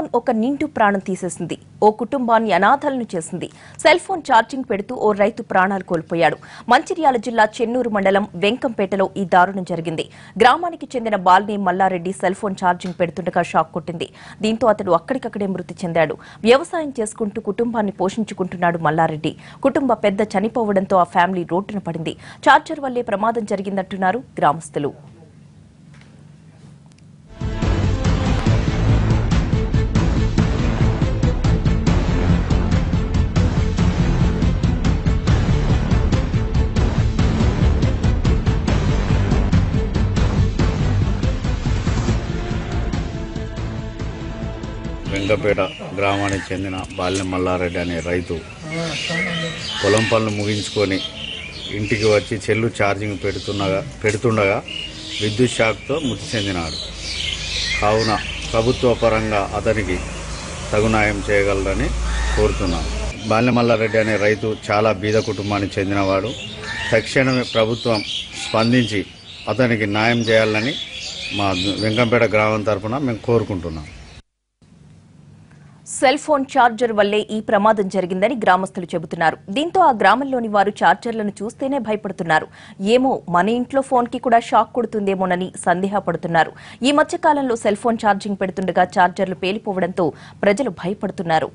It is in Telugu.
ఫోన్ ఒక నిండు ప్రాణం తీసేసింది. ఓ కుటుంబాన్ని అనాథలను చేసింది. సెల్ ఫోన్ ఛార్జింగ్ పెడుతూ ఓ రైతు ప్రాణాలు కోల్పోయాడు. మంచిర్యాల జిల్లా చెన్నూరు మండలం వెంకంపేటలో ఈ దారుణం జరిగింది. గ్రామానికి చెందిన Balne Mallareddy cell phone charging పెడుతుండగా shock కొట్టింది. దీంతో అతడు అక్కడికక్కడే మృతి చెందాడు. వ్యవసాయం చేసుకుంటూ కుటుంబాన్ని పోషించుకుంటున్నాడు మల్లారెడ్డి. కుటుంబ పెద్ద చనిపోవడంతో ఆ ఫ్యామిలీ రోడ్డున పడింది. ఛార్జర్ వల్లే ప్రమాదం జరిగిందంటున్నారు గ్రామస్తులు. వెంకపేట గ్రామానికి చెందిన బాల్యం మల్లారెడ్డి అనే రైతు పొలం పనులు ముగించుకొని ఇంటికి వచ్చి చెల్లు ఛార్జింగ్ పెడుతుండగా పెడుతుండగా విద్యుత్ షాక్తో మృతి చెందినాడు. కావున ప్రభుత్వ పరంగా అతనికి తగు న్యాయం చేయగలరని కోరుతున్నాం. బాల్య మల్లారెడ్డి అనే రైతు చాలా బీద కుటుంబానికి చెందినవాడు. తక్షణమే ప్రభుత్వం స్పందించి అతనికి న్యాయం చేయాలని మా వెంకంపేట గ్రామం తరఫున మేము కోరుకుంటున్నాం. సెల్ ఫోన్ ఛార్జర్ వల్లే ఈ ప్రమాదం జరిగిందని గ్రామస్తులు చెబుతున్నారు. దీంతో ఆ గ్రామంలోని వారు ఛార్జర్లను చూస్తేనే భయపడుతున్నారు. ఏమో మన ఇంట్లో ఫోన్కి కూడా షాక్ కొడుతుందేమోనని సందేహపడుతున్నారు. ఈ మధ్య కాలంలో సెల్ ఫోన్ ఛార్జింగ్ పెడుతుండగా ఛార్జర్లు పేలిపోవడంతో ప్రజలు భయపడుతున్నారు.